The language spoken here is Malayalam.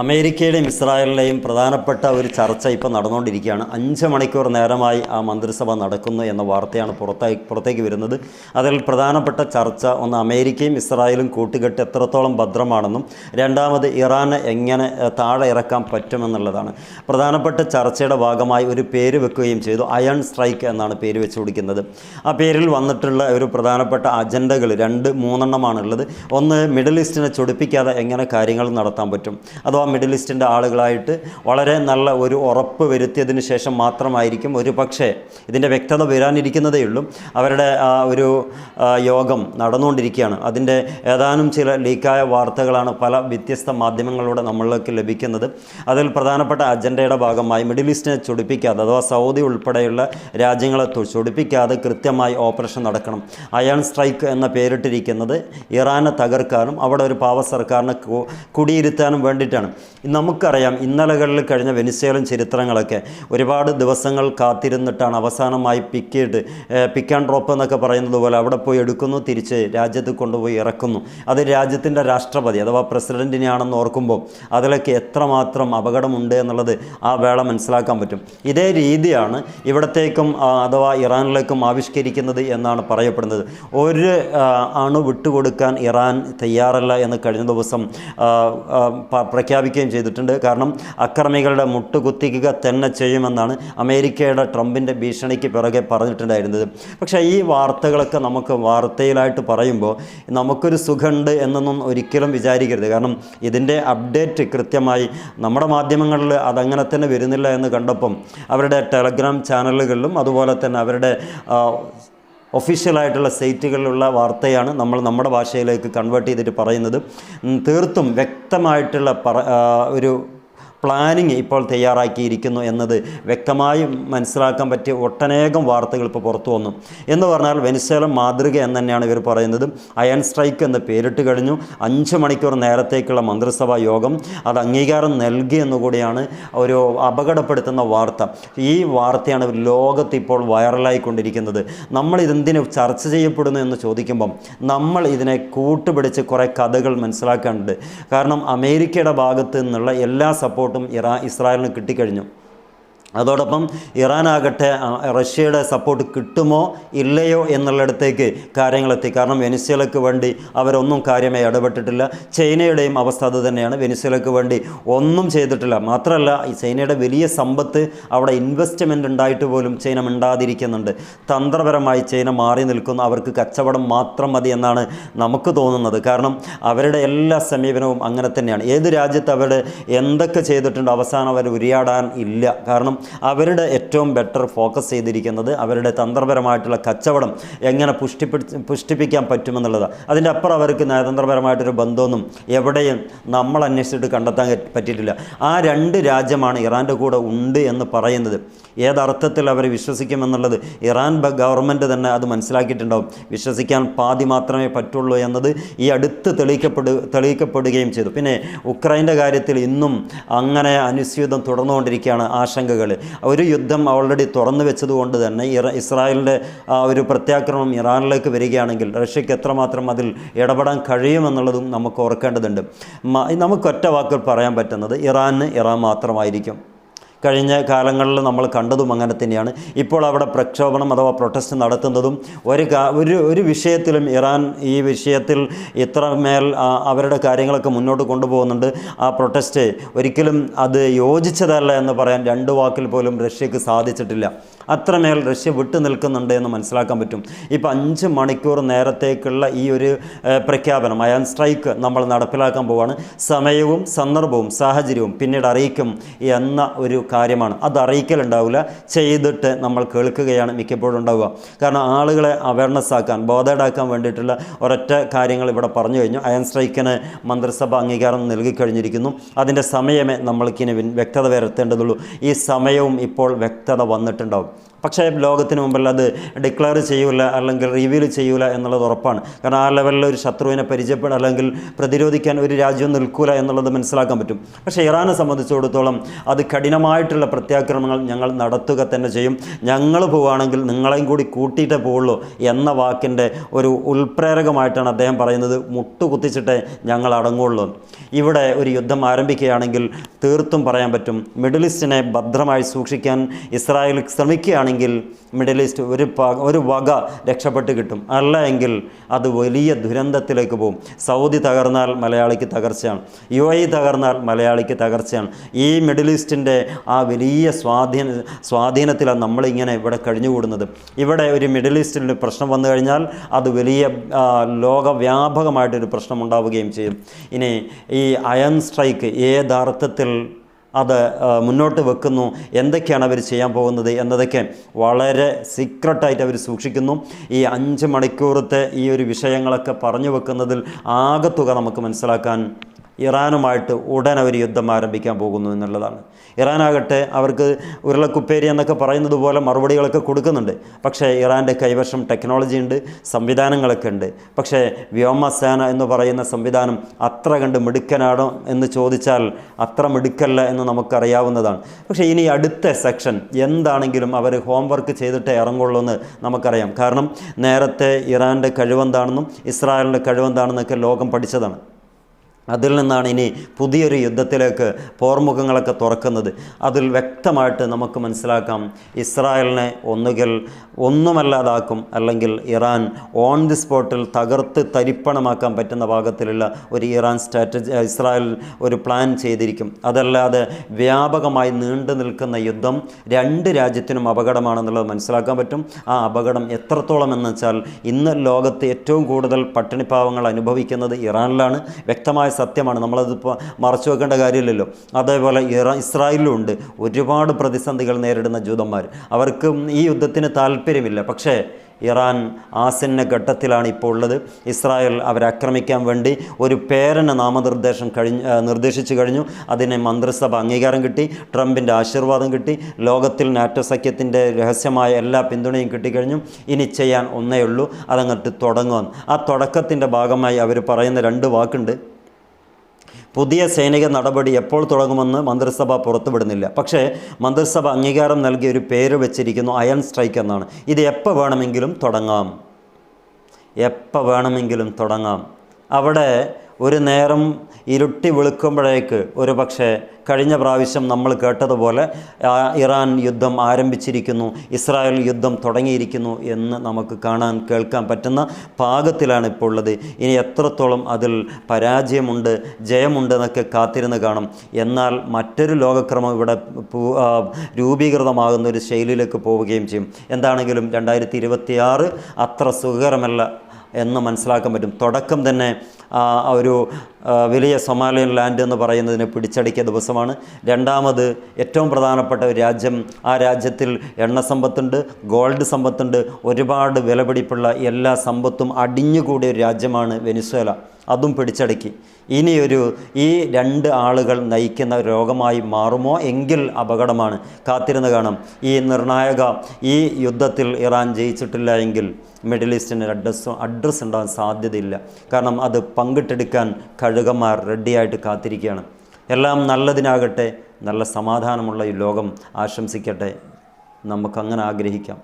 അമേരിക്കയുടെയും ഇസ്രായേലിന്റെയും പ്രധാനപ്പെട്ട ഒരു ചർച്ച ഇപ്പോൾ നടന്നുകൊണ്ടിരിക്കുകയാണ്. അഞ്ച് മണിക്കൂർ നേരമായി ആ മന്ത്രിസഭ നടക്കുന്നു എന്ന വാർത്തയാണ് പുറത്തായി പുറത്തേക്ക് വരുന്നത്. അതിൽ പ്രധാനപ്പെട്ട ചർച്ച ഒന്ന് അമേരിക്കയും ഇസ്രായേലും കൂട്ടുകെട്ട് എത്രത്തോളം ഭദ്രമാണെന്നും രണ്ടാമത് ഇറാനെ എങ്ങനെ താഴെ ഇറക്കാൻ പറ്റുമെന്നുള്ളതാണ്. പ്രധാനപ്പെട്ട ചർച്ചയുടെ ഭാഗമായി ഒരു പേര് വെക്കുകയും ചെയ്തു. അയൺ സ്ട്രൈക്ക് എന്നാണ് പേര് വെച്ചു കൊടുക്കുന്നത് ആ പേരിൽ വന്നിട്ടുള്ള ഒരു പ്രധാനപ്പെട്ട അജണ്ടകൾ രണ്ട് മൂന്നെണ്ണമാണുള്ളത്. ഒന്ന് മിഡിൽ ഈസ്റ്റിനെ ചൊടിപ്പിക്കാതെ എങ്ങനെ കാര്യങ്ങൾ നടത്താൻ പറ്റും? അഥവാ മിഡിൽ ഈസ്റ്റിന്റെ ആളുകളായിട്ട് വളരെ നല്ല ഒരു ഉറപ്പ് വരുത്തിയതിന് ശേഷം മാത്രമായിരിക്കും ഒരു പക്ഷേ ഇതിന്റെ വ്യക്തത വരാനിരിക്കുന്നതേ ഉള്ളൂ. അവരുടെ ഒരു യോഗം നടന്നുകൊണ്ടിരിക്കുകയാണ്. അതിന്റെ ഏതാനും ചില ലീക്കായ വാർത്തകളാണ് പല വ്യത്യസ്ത മാധ്യമങ്ങളിലൂടെ നമ്മളിലേക്ക് ലഭിക്കുന്നത്. അതിൽ പ്രധാനപ്പെട്ട അജണ്ടയുടെ ഭാഗമായി മിഡിൽ ഈസ്റ്റിനെ ചൊടിപ്പിക്കാതെ അഥവാ സൗദി ഉൾപ്പെടെയുള്ള രാജ്യങ്ങളെ ചൊടിപ്പിക്കാതെ കൃത്യമായി ഓപ്പറേഷൻ നടക്കണം. അയൺ സ്ട്രൈക്ക് എന്ന പേരിട്ടിരിക്കുന്നത് ഇറാനെ തകർക്കാനും അവിടെ ഒരു പാവ സർക്കാരിനെ കുടിയിരുത്താനും വേണ്ടിയിട്ടാണ്. നമുക്കറിയാം ഇന്നലകളിൽ കഴിഞ്ഞ വെനിസേലൻ ചരിത്രങ്ങളൊക്കെ ഒരുപാട് ദിവസങ്ങൾ കാത്തിരുന്നിട്ടാണ് അവസാനമായി പിക്കിയിട്ട് പിക്ക് ആൻഡ് ഡ്രോപ്പ് എന്നൊക്കെ പറയുന്നത് പോലെ അവിടെ പോയി എടുക്കുന്നു തിരിച്ച് രാജ്യത്ത് കൊണ്ടുപോയി ഇറക്കുന്നു. അത് രാജ്യത്തിന്റെ രാഷ്ട്രപതി അഥവാ പ്രസിഡന്റിനെയാണെന്ന് ഓർക്കുമ്പോൾ അതിലൊക്കെ എത്രമാത്രം അപകടമുണ്ട് എന്നുള്ളത് ആ വേള മനസ്സിലാക്കാൻ പറ്റും. ഇതേ രീതിയാണ് ഇവിടത്തേക്കും അഥവാ ഇറാനിലേക്കും ആവിഷ്കരിക്കുന്നത് എന്നാണ് പറയപ്പെടുന്നത്. ഒരു അണു വിട്ടുകൊടുക്കാൻ ഇറാൻ തയ്യാറല്ല എന്ന് കഴിഞ്ഞ ദിവസം ആ, ആ, പ- പ്രഖ്യാപിക്കുകയും ചെയ്തിട്ടുണ്ട്. കാരണം അക്രമികളുടെ മുട്ടുകുത്തിക്കുക തന്നെ ചെയ്യുമെന്നാണ് അമേരിക്കയുടെ ട്രംപിന്റെ ഭീഷണിക്ക് പിറകെ പറഞ്ഞിട്ടുണ്ടായിരുന്നത്. പക്ഷേ ഈ വാർത്തകളൊക്കെ നമുക്ക് വാർത്തയിലായിട്ട് പറയുമ്പോൾ നമുക്കൊരു സുഖമുണ്ട് എന്നൊന്നും ഒരിക്കലും വിചാരിക്കരുത്. കാരണം ഇതിന്റെ അപ്ഡേറ്റ് കൃത്യമായി നമ്മുടെ മാധ്യമങ്ങളിൽ അതങ്ങനെ തന്നെ വരുന്നില്ല എന്ന് കണ്ടപ്പം അവരുടെ ടെലഗ്രാം ചാനലുകളിലും അതുപോലെ തന്നെ അവരുടെ ഒഫീഷ്യലായിട്ടുള്ള സൈറ്റുകളിലുള്ള വാർത്തയാണ് നമ്മൾ നമ്മുടെ ഭാഷയിലേക്ക് കൺവേർട്ട് ചെയ്തിട്ട് പറയുന്നത്. തീർത്തും വ്യക്തമായിട്ടുള്ള ഒരു പ്ലാനിങ് ഇപ്പോൾ തയ്യാറാക്കിയിരിക്കുന്നു എന്നത് വ്യക്തമായും മനസ്സിലാക്കാൻ പറ്റിയ ഒട്ടനേകം വാർത്തകൾ ഇപ്പോൾ പുറത്തു വന്നു. എന്ന് പറഞ്ഞാൽ വെനിസേലം മാതൃക എന്ന് തന്നെയാണ് ഇവർ പറയുന്നത്. അയൺ സ്ട്രൈക്ക് എന്ന് പേരിട്ട് കഴിഞ്ഞു. അഞ്ച് മണിക്കൂർ നേരത്തേക്കുള്ള മന്ത്രിസഭാ യോഗം അത് അംഗീകാരം നൽകി എന്നുകൂടിയാണ് ഒരു അപകടപ്പെടുത്തുന്ന വാർത്ത. ഈ വാർത്തയാണ് ലോകത്ത് ഇപ്പോൾ വൈറലായിക്കൊണ്ടിരിക്കുന്നത്. നമ്മൾ ഇതെന്തിനു ചർച്ച ചെയ്യപ്പെടുന്നു എന്ന് ചോദിക്കുമ്പം നമ്മൾ ഇതിനെ കൂട്ടുപിടിച്ച് കുറേ കഥകൾ മനസ്സിലാക്കാനുണ്ട്. കാരണം അമേരിക്കയുടെ ഭാഗത്ത് നിന്നുള്ള എല്ലാ സപ്പോർട്ടും ഇറാ ഇസ്രായേലിന് കിട്ടിക്കഴിഞ്ഞു. അതോടൊപ്പം ഇറാനാകട്ടെ റഷ്യയുടെ സപ്പോർട്ട് കിട്ടുമോ ഇല്ലയോ എന്നുള്ളിടത്തേക്ക് കാര്യങ്ങളെത്തി. കാരണം വെനിസ്വേലയ്ക്ക് വേണ്ടി അവരൊന്നും കാര്യമായി ഇടപെട്ടിട്ടില്ല. ചൈനയുടെയും അവസ്ഥ അത് തന്നെയാണ്. വേണ്ടി ഒന്നും ചെയ്തിട്ടില്ല. മാത്രമല്ല ഈ ചൈനയുടെ വലിയ സമ്പത്ത് അവിടെ ഇൻവെസ്റ്റ്മെന്റ് ഉണ്ടായിട്ട് പോലും ചൈന മിണ്ടാതിരിക്കുന്നുണ്ട്. തന്ത്രപരമായി ചൈന മാറി നിൽക്കുന്നു. അവർക്ക് കച്ചവടം മാത്രം മതി എന്നാണ് നമുക്ക് തോന്നുന്നത്. കാരണം അവരുടെ എല്ലാ സമീപനവും അങ്ങനെ തന്നെയാണ്. ഏത് രാജ്യത്ത് അവർ എന്തൊക്കെ ചെയ്തിട്ടുണ്ട് അവസാനം അവർ ഉരിയാടാൻ ഇല്ല. കാരണം അവരുടെ ഏറ്റവും ബെറ്റർ ഫോക്കസ് ചെയ്തിരിക്കുന്നത് അവരുടെ തന്ത്രപരമായിട്ടുള്ള കച്ചവടം എങ്ങനെ പുഷ്ടിപ്പിടി പുഷ്ടിപ്പിക്കാൻ പറ്റുമെന്നുള്ളതാണ് അതിന്റെ അപ്പുറം അവർക്ക് നയതന്ത്രപരമായിട്ടൊരു ബന്ധമൊന്നും എവിടെയും നമ്മൾ അന്വേഷിച്ചിട്ട് കണ്ടെത്താൻ പറ്റിയിട്ടില്ല. ആ രണ്ട് രാജ്യമാണ് ഇറാന്റെ കൂടെ ഉണ്ട് എന്ന് പറയുന്നത്. ഏതർത്ഥത്തിൽ അവർ വിശ്വസിക്കുമെന്നുള്ളത് ഇറാൻ ഗവൺമെന്റ് തന്നെ അത് മനസ്സിലാക്കിയിട്ടുണ്ടാവും. വിശ്വസിക്കാൻ പാതി മാത്രമേ പറ്റുള്ളൂ എന്നത് ഈ അടുത്ത് തെളിയിക്കപ്പെടു തെളിയിക്കപ്പെടുകയും ചെയ്തു. പിന്നെ ഉക്രൈന്റെ കാര്യത്തിൽ ഇന്നും അങ്ങനെ അനുസ്യൂതം തുടർന്നുകൊണ്ടിരിക്കുകയാണ് ആശങ്കകൾ. ഒരു യുദ്ധം ഓൾറെഡി തുറന്നു വെച്ചതുകൊണ്ട് തന്നെ ഇറ ഇസ്രായേലിന്റെ ആ ഒരു പ്രത്യാക്രമണം ഇറാനിലേക്ക് വരികയാണെങ്കിൽ റഷ്യക്ക് എത്രമാത്രം അതിൽ ഇടപെടാൻ കഴിയുമെന്നുള്ളതും നമുക്ക് ഓർക്കേണ്ടതുണ്ട്. മ- നമുക്ക് ഒറ്റ വാക്കിൽ പറയാൻ പറ്റുന്നത് ഇറാന് ഇറാൻ മാത്രമായിരിക്കും. കഴിഞ്ഞ കാലങ്ങളിൽ നമ്മൾ കണ്ടതും അങ്ങനെ തന്നെയാണ്. ഇപ്പോൾ അവിടെ പ്രക്ഷോഭണം അഥവാ പ്രൊട്ടസ്റ്റ് നടത്തുന്നതും ഒരു ഒരു ഒരു വിഷയത്തിലും ഇറാൻ ഈ വിഷയത്തിൽ ഇത്രമേൽ അവരുടെ കാര്യങ്ങളൊക്കെ മുന്നോട്ട് കൊണ്ടുപോകുന്നുണ്ട്. ആ പ്രൊട്ടസ്റ്റ് ഒരിക്കലും അത് യോജിച്ചതല്ല എന്ന് പറയാൻ രണ്ട് വാക്കിൽ പോലും റഷ്യക്ക് സാധിച്ചിട്ടില്ല. അത്രമേൽ റഷ്യ വിട്ടു നിൽക്കുന്നുണ്ട് എന്ന് മനസ്സിലാക്കാൻ പറ്റും. ഇപ്പോൾ അഞ്ച് മണിക്കൂർ നേരത്തേക്കുള്ള ഈ ഒരു പ്രഖ്യാപനം അയാൻ സ്ട്രൈക്ക് നമ്മൾ നടപ്പിലാക്കാൻ പോവാണ്. സമയവും സന്ദർഭവും സാഹചര്യവും പിന്നീട് അറിയിക്കും എന്ന ഒരു കാര്യമാണ്. അത് അറിയിക്കലുണ്ടാവില്ല. ചെയ്തിട്ട് നമ്മൾ കേൾക്കുകയാണ് മിക്കപ്പോഴും ഉണ്ടാവുക. കാരണം ആളുകളെ അവയർനെസ് ആക്കാൻ ബോധേഡാക്കാൻ വേണ്ടിയിട്ടുള്ള ഒരൊറ്റ കാര്യങ്ങൾ ഇവിടെ പറഞ്ഞു കഴിഞ്ഞു. അയൺ സ്ട്രൈക്കിന് മന്ത്രിസഭ അംഗീകാരം നൽകിക്കഴിഞ്ഞിരിക്കുന്നു അതിന്റെ സമയമേ നമ്മൾക്കിനി വ്യക്തത വരുത്തേണ്ടതുള്ളൂ. ഈ സമയവും ഇപ്പോൾ വ്യക്തത വന്നിട്ടുണ്ടാവും. പക്ഷേ ലോകത്തിന് മുമ്പിൽ അത് ഡിക്ലെയർ ചെയ്യൂല അല്ലെങ്കിൽ റിവീൽ ചെയ്യൂല എന്നുള്ളത് ഉറപ്പാണ്. കാരണം ആ ലെവലിൽ ഒരു ശത്രുവിനെ പരിചയപ്പെടാൻ അല്ലെങ്കിൽ പ്രതിരോധിക്കാൻ ഒരു രാജ്യം നിൽക്കൂല എന്നുള്ളത് മനസ്സിലാക്കാൻ പറ്റും. പക്ഷേ ഇറാനെ സംബന്ധിച്ചിടത്തോളം അത് കഠിനമായിട്ടുള്ള പ്രത്യാക്രമണങ്ങൾ ഞങ്ങൾ നടത്തുക തന്നെ ചെയ്യും. ഞങ്ങൾ പോവുകയാണെങ്കിൽ നിങ്ങളെയും കൂടി കൂട്ടിയിട്ടേ പോവുള്ളൂ എന്ന വാക്കിന്റെ ഒരു ഉൾപ്രേരകമായിട്ടാണ് അദ്ദേഹം പറയുന്നത്. മുട്ടുകുത്തിച്ചിട്ടേ ഞങ്ങൾ അടങ്ങുള്ളൂ. ഇവിടെ ഒരു യുദ്ധം ആരംഭിക്കുകയാണെങ്കിൽ തീർത്തും പറയാൻ പറ്റും. മിഡിൽ ഈസ്റ്റിനെ ഭദ്രമായി സൂക്ഷിക്കാൻ ഇസ്രായേൽ ശ്രമിക്കുകയാണെങ്കിൽ മിഡിൽ ഈസ്റ്റ് ഒരു ഒരു വക രക്ഷപ്പെട്ട് കിട്ടും. അല്ല എങ്കിൽ അത് വലിയ ദുരന്തത്തിലേക്ക് പോകും. സൗദി തകർന്നാൽ മലയാളിക്ക് തകർച്ചയാണ്. യു എ തകർന്നാൽ മലയാളിക്ക് തകർച്ചയാണ്. ഈ മിഡിൽ ഈസ്റ്റിന്റെ ആ വലിയ സ്വാധീന സ്വാധീനത്തിലാണ് നമ്മളിങ്ങനെ ഇവിടെ കഴിഞ്ഞുകൂടുന്നത്. ഇവിടെ ഒരു മിഡിൽ ഈസ്റ്റിൽ പ്രശ്നം വന്നു കഴിഞ്ഞാൽ അത് വലിയ ലോകവ്യാപകമായിട്ടൊരു പ്രശ്നം ഉണ്ടാവുകയും ചെയ്യും. ഇനി ഈ അയൺ സ്ട്രൈക്ക് ഏതർത്ഥത്തിൽ അത് മുന്നോട്ട് വെക്കുന്നു. എന്തൊക്കെയാണ് അവർ ചെയ്യാൻ പോകുന്നത് എന്നതൊക്കെ വളരെ സീക്രട്ടായിട്ട് അവർ സൂക്ഷിക്കുന്നു. ഈ അഞ്ച് മണിക്കൂറത്തെ ഈ ഒരു വിഷയങ്ങളൊക്കെ പറഞ്ഞു വെക്കുന്നതിൽ ആകത്തുക നമുക്ക് മനസ്സിലാക്കാൻ ഇറാനുമായിട്ട് ഉടൻ അവർ യുദ്ധം ആരംഭിക്കാൻ പോകുന്നു എന്നുള്ളതാണ്. ഇറാനാകട്ടെ അവർക്ക് ഉരുളക്കുപ്പേരി എന്നൊക്കെ പറയുന്നത് പോലെ മറുപടികളൊക്കെ കൊടുക്കുന്നുണ്ട്. പക്ഷേ ഇറാന്റെ കൈവശം ടെക്നോളജി ഉണ്ട് സംവിധാനങ്ങളൊക്കെ ഉണ്ട്. പക്ഷേ വ്യോമസേന എന്ന് പറയുന്ന സംവിധാനം അത്ര കണ്ട് മിടുക്കനാണോ എന്ന് ചോദിച്ചാൽ അത്ര മിടുക്കല്ല എന്ന് നമുക്കറിയാവുന്നതാണ്. പക്ഷേ ഇനി അടുത്ത സെക്ഷൻ എന്താണെങ്കിലും അവർ ഹോംവർക്ക് ചെയ്തിട്ടേ ഇറങ്ങുള്ളൂ എന്ന് നമുക്കറിയാം. കാരണം നേരത്തെ ഇറാന്റെ കഴിവെന്താണെന്നും ഇസ്രായേലിന്റെ കഴിവെന്താണെന്നൊക്കെ ലോകം പഠിച്ചതാണ്. അതിൽ നിന്നാണ് ഇനി പുതിയൊരു യുദ്ധത്തിലേക്ക് പോർമുഖങ്ങളൊക്കെ തുറക്കുന്നത്. അതിൽ വ്യക്തമായിട്ട് നമുക്ക് മനസ്സിലാക്കാം ഇസ്രായേലിനെ ഒന്നുകിൽ ഒന്നുമല്ലാതാക്കും അല്ലെങ്കിൽ ഇറാൻ ഓൺ ദി സ്പോട്ടിൽ തകർത്ത് തരിപ്പണമാക്കാൻ പറ്റുന്ന ഭാഗത്തിലുള്ള ഒരു ഇറാൻ സ്ട്രാറ്റജി ഇസ്രായേൽ ഒരു പ്ലാൻ ചെയ്തിരിക്കും. അതല്ലാതെ വ്യാപകമായി നീണ്ടു നിൽക്കുന്ന യുദ്ധം രണ്ട് രാജ്യത്തിനും അപകടമാണെന്നുള്ളത് മനസ്സിലാക്കാൻ പറ്റും. ആ അപകടം എത്രത്തോളം എന്ന് വെച്ചാൽ ഇന്ന് ലോകത്ത് ഏറ്റവും കൂടുതൽ പട്ടിണിപ്പാവങ്ങൾ അനുഭവിക്കുന്നത് ഇറാനിലാണ്. വ്യക്തമായ സത്യമാണ്. നമ്മളതിപ്പോൾ മറച്ചു വെക്കേണ്ട കാര്യമില്ലല്ലോ. അതേപോലെ ഇറാൻ ഇസ്രായേലിലും ഉണ്ട് ഒരുപാട് പ്രതിസന്ധികൾ നേരിടുന്ന ജൂതന്മാർ. അവർക്ക് ഈ യുദ്ധത്തിന് താല്പര്യമില്ല. പക്ഷേ ഇറാൻ ആസന്ന ഘട്ടത്തിലാണ് ഇപ്പോൾ ഉള്ളത്. ഇസ്രായേൽ അവരെ ആക്രമിക്കാൻ വേണ്ടി ഒരു പേരന് നാമനിർദ്ദേശം കഴിഞ്ഞ് നിർദ്ദേശിച്ചു കഴിഞ്ഞു. അതിന് മന്ത്രിസഭ അംഗീകാരം കിട്ടി. ട്രംപിന്റെ ആശീർവാദം കിട്ടി. ലോകത്തിൽ നാറ്റോ സഖ്യത്തിന്റെ രഹസ്യമായ എല്ലാ പിന്തുണയും കിട്ടിക്കഴിഞ്ഞു. ഇനി ചെയ്യാൻ ഒന്നേ ഉള്ളൂ അതങ്ങോട്ട് തുടങ്ങുമെന്ന് ആ തുടക്കത്തിന്റെ ഭാഗമായി അവർ പറയുന്ന രണ്ട് വാക്കുണ്ട്. പുതിയ സൈനിക നടപടി എപ്പോൾ തുടങ്ങുമെന്ന് മന്ത്രിസഭ പുറത്തുവിടുന്നില്ല. പക്ഷേ മന്ത്രിസഭ അംഗീകാരം നൽകിയ ഒരു പേര് വെച്ചിരിക്കുന്നു അയൺ സ്ട്രൈക്ക് എന്നാണ്. ഇത് എപ്പോൾ വേണമെങ്കിലും തുടങ്ങാം. എപ്പോൾ വേണമെങ്കിലും തുടങ്ങാം. അവിടെ ഒരു നേരം ഇരുട്ടി വെളുക്കുമ്പോഴേക്ക് ഒരു പക്ഷേ കഴിഞ്ഞ പ്രാവശ്യം നമ്മൾ കേട്ടതുപോലെ ഇറാൻ യുദ്ധം ആരംഭിച്ചിരിക്കുന്നു ഇസ്രായേൽ യുദ്ധം തുടങ്ങിയിരിക്കുന്നു എന്ന് നമുക്ക് കാണാൻ കേൾക്കാൻ പറ്റുന്ന പാകത്തിലാണ് ഇപ്പോൾ ഉള്ളത്. ഇനി എത്രത്തോളം അതിൽ പരാജയമുണ്ട് ജയമുണ്ട് എന്നൊക്കെ കാത്തിരുന്ന് കാണും. എന്നാൽ മറ്റൊരു ലോകക്രമം ഇവിടെ രൂപീകൃതമാകുന്ന ഒരു ശൈലിയിലേക്ക് പോവുകയും ചെയ്യും. എന്താണെങ്കിലും രണ്ടായിരത്തി അത്ര സുഖകരമല്ല എന്ന് മനസ്സിലാക്കാൻ പറ്റും. തുടക്കം തന്നെ ഒരു വലിയ സൊമാലിയൻ ലാൻഡ് എന്ന് പറയുന്നതിനെ പിടിച്ചടക്കിയ ദിവസമാണ്. രണ്ടാമത് ഏറ്റവും പ്രധാനപ്പെട്ട ഒരു രാജ്യം. ആ രാജ്യത്തിൽ എണ്ണ സമ്പത്തുണ്ട് ഗോൾഡ് സമ്പത്തുണ്ട്. ഒരുപാട് വിലപിടിപ്പുള്ള എല്ലാ സമ്പത്തും അടിഞ്ഞുകൂടിയ ഒരു രാജ്യമാണ് വെനിസ്വേല. അതും പിടിച്ചടക്കി. ഇനിയൊരു ഈ രണ്ട് ആളുകൾ നയിക്കുന്ന രോഗമായി മാറുമോ? എങ്കിൽ അപകടമാണ്. കാത്തിരുന്ന് കാണാം. ഈ നിർണായക ഈ യുദ്ധത്തിൽ ഇറാൻ ജയിച്ചിട്ടില്ല എങ്കിൽ മിഡിൽ ഈസ്റ്റിന് അഡ്രസ് അഡ്രസ്സ് ഉണ്ടാകാൻ സാധ്യതയില്ല. കാരണം അത് പങ്കിട്ടെടുക്കാൻ കഴുകന്മാർ റെഡിയായിട്ട് കാത്തിരിക്കുകയാണ്. എല്ലാം നല്ലതിനാകട്ടെ നല്ല സമാധാനമുള്ള ഈ ലോകം ആശംസിക്കട്ടെ. നമുക്കങ്ങനെ ആഗ്രഹിക്കാം.